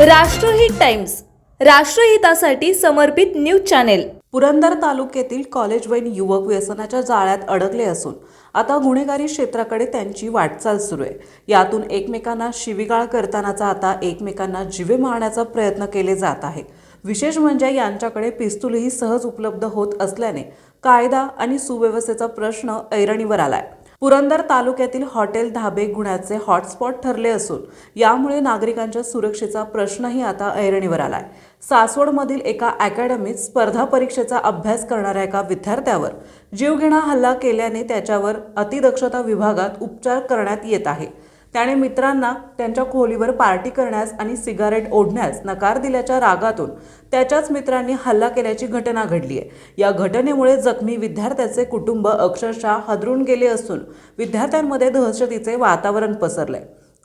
राष्ट्रहित टाइम्स राष्ट्रहितासाठी समर्पित news channel. Purandar तालुक्यातील कॉलेज वैन युवक व्यसनाच्या जाळ्यात अडकले असून आता गुन्हेगारी क्षेत्राकडे त्यांची वाटचाल सुरू आहे. यातून एकमेकांना शिवीगाळ करतानाचा आता एकमेकांना जिवे मारण्याचा प्रयत्न केले जात आहे. विशेष म्हणजे यांच्याकडे पिस्तूलही सहज उपलब्ध होत असल्याने कायदा आणि सुव्यवस्थेचा प्रश्न ऐरणीवर आला आहे पुरंदर तालुक्यातील हॉटेल धाबे गुन्ह्याचे हॉटस्पॉट ठरले असून यामुळे नागरिकांच्या सुरक्षेचा प्रश्नही आता ऐरणीवर आलाय. सासवडमधील एका अकॅडमीत स्पर्धा परीक्षेचा अभ्यास करणाऱ्या एका विद्यार्थ्यावर जीवघेणा हल्ला केल्याने त्याच्यावर अतिदक्षता विभागात उपचार करण्यात येत आहे. त्याने मित्रांना त्यांच्या खोलीवर पार्टी करण्यास आणि सिगारेट ओढण्यास नकार दिल्याच्या रागातून त्याच्याच मित्रांनी हल्ला केल्याची घटना घडली आहे. या घटनेमुळे जखमी विद्यार्थ्याचे कुटुंब अक्षरशः हदरून गेले असून विद्यार्थ्यांमध्ये दहशतीचे वातावरण पसरले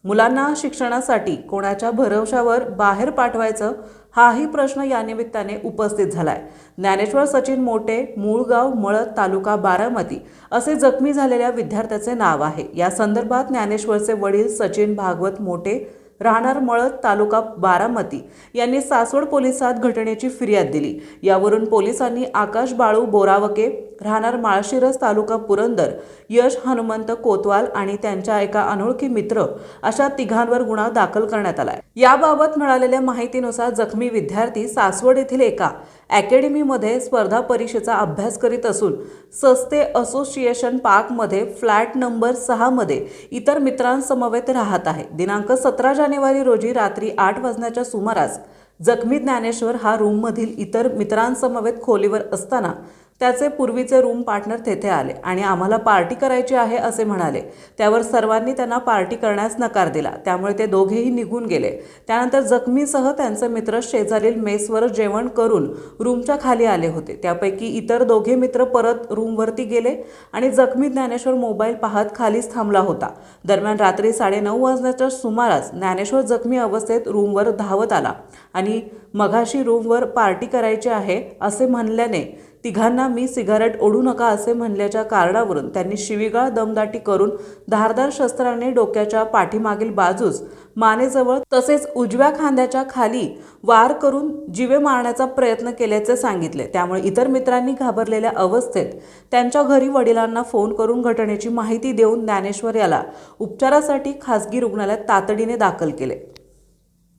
मुलांना शिक्षणासाठी कोणाच्या भरवशावर बाहेर पाठवायचं हाही प्रश्न यानिमित्ताने उपस्थित झालाय. ज्ञानेश्वर सचिन मोटे मूळगाव मळद तालुका बारामती असे जखमी झालेल्या विद्यार्थ्याचे नाव आहे. या संदर्भात ज्ञानेश्वरचे वडील सचिन भागवत मोटे राहणार मळद तालुका बारामती यांनी सासवड पोलिसात घटनेची फिर्याद दिली. यावरून पोलिसांनी आकाश बाळू बोरावके राहणार माळशिरस तालुका पुरंदर यश हनुमंत कोतवाल आणि त्यांच्या एका अनोळखी मित्र अशा तिघांवर गुन्हा दाखल करण्यात आलाय. याबाबत मिळालेल्या माहितीनुसार जखमी विद्यार्थी सासवड येथील एका अकॅडमीमध्ये स्पर्धा परीक्षेचा अभ्यास करीत असून सस्ते असोसिएशन पार्कमध्ये फ्लॅट नंबर सहामध्ये इतर मित्रांसमवेत राहत आहे. दिनांक सतरा जानेवारी रोजी रात्री आठ वाजण्याच्या सुमारास जखमी ज्ञानेश्वर हा रूममधील इतर मित्रांसमवेत खोलीवर असताना त्याचे पूर्वीचे रूम पार्टनर तेथे आले आणि आम्हाला पार्टी करायची आहे असे म्हणाले. त्यावर सर्वांनी त्यांना पार्टी करण्यास नकार दिला. त्यामुळे ते दोघेही निघून गेले. त्यानंतर जखमीसह त्यांचे मित्र शेजारील मेसवर जेवण करून रूमच्या खाली आले होते. त्यापैकी इतर दोघे मित्र परत रूमवरती गेले आणि जखमी ज्ञानेश्वर मोबाईल पाहत खालीच थांबला होता. दरम्यान रात्री साडेनऊ वाजण्याच्या सुमारास ज्ञानेश्वर जखमी अवस्थेत रूमवर धावत आला आणि मघाशी रूमवर पार्टी करायची आहे असे म्हणल्याने तिघांना मी सिगारेट ओढू नका असे म्हणल्याच्या कारणावरून त्यांनी शिवीगाळ दमदाटी करून धारदार शस्त्राने डोक्याच्या पाठीमागील बाजूस मानेजवळ तसेच उजव्या खांद्याच्या खाली वार करून जिवे मारण्याचा प्रयत्न केल्याचे सांगितले. त्यामुळे इतर मित्रांनी घाबरलेल्या अवस्थेत त्यांच्या घरी वडिलांना फोन करून घटनेची माहिती देऊन ज्ञानेश्वर याला उपचारासाठी खासगी रुग्णालयात तातडीने दाखल केले.